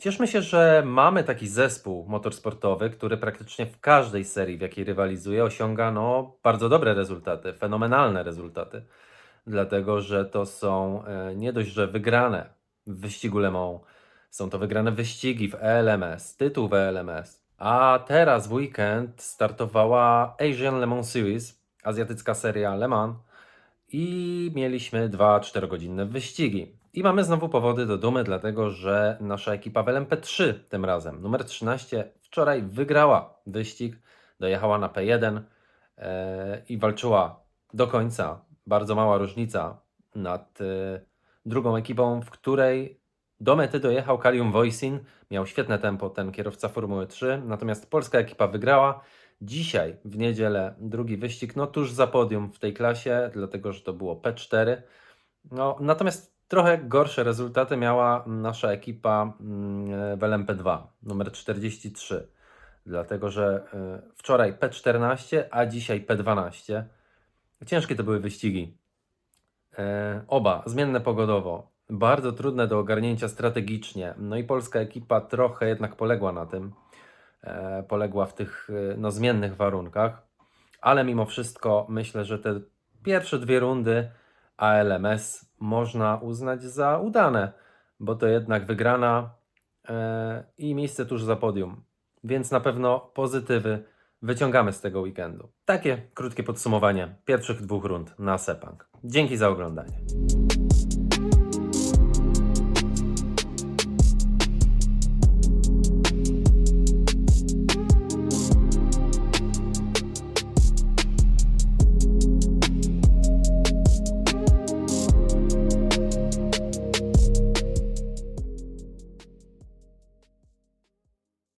Cieszmy się, że mamy taki zespół motorsportowy, który praktycznie w każdej serii, w jakiej rywalizuje, osiąga no, bardzo dobre rezultaty, fenomenalne rezultaty. Dlatego, że to są e, nie dość, że wygrane w wyścigu Le Mans, są to wygrane wyścigi w ELMS, tytuł w ELMS. A teraz w weekend startowała Asian Le Mans Series, azjatycka seria Le Mans i mieliśmy dwa czterogodzinne wyścigi. I mamy znowu powody do dumy, dlatego że nasza ekipa w LMP3 tym razem, numer 13, wczoraj wygrała wyścig, dojechała na P1 e, i walczyła do końca. Bardzo mała różnica nad e, drugą ekipą, w której do mety dojechał Kalium Voisin. Miał świetne tempo ten kierowca Formuły 3, natomiast polska ekipa wygrała. Dzisiaj, w niedzielę, drugi wyścig, no tuż za podium w tej klasie, dlatego że to było P4. No, natomiast trochę gorsze rezultaty miała nasza ekipa mm, w LMP2, numer 43. Dlatego, że y, wczoraj P14, a dzisiaj P12. Ciężkie to były wyścigi. E, Oba zmienne pogodowo, bardzo trudne do ogarnięcia strategicznie. No i polska ekipa trochę jednak poległa na tym. E, Poległa w tych e, no, zmiennych warunkach, ale mimo wszystko myślę, że te pierwsze dwie rundy ALMS można uznać za udane, bo to jednak wygrana e, i miejsce tuż za podium. Więc na pewno pozytywy wyciągamy z tego weekendu. Takie krótkie podsumowanie pierwszych dwóch rund na Sepang. Dzięki za oglądanie.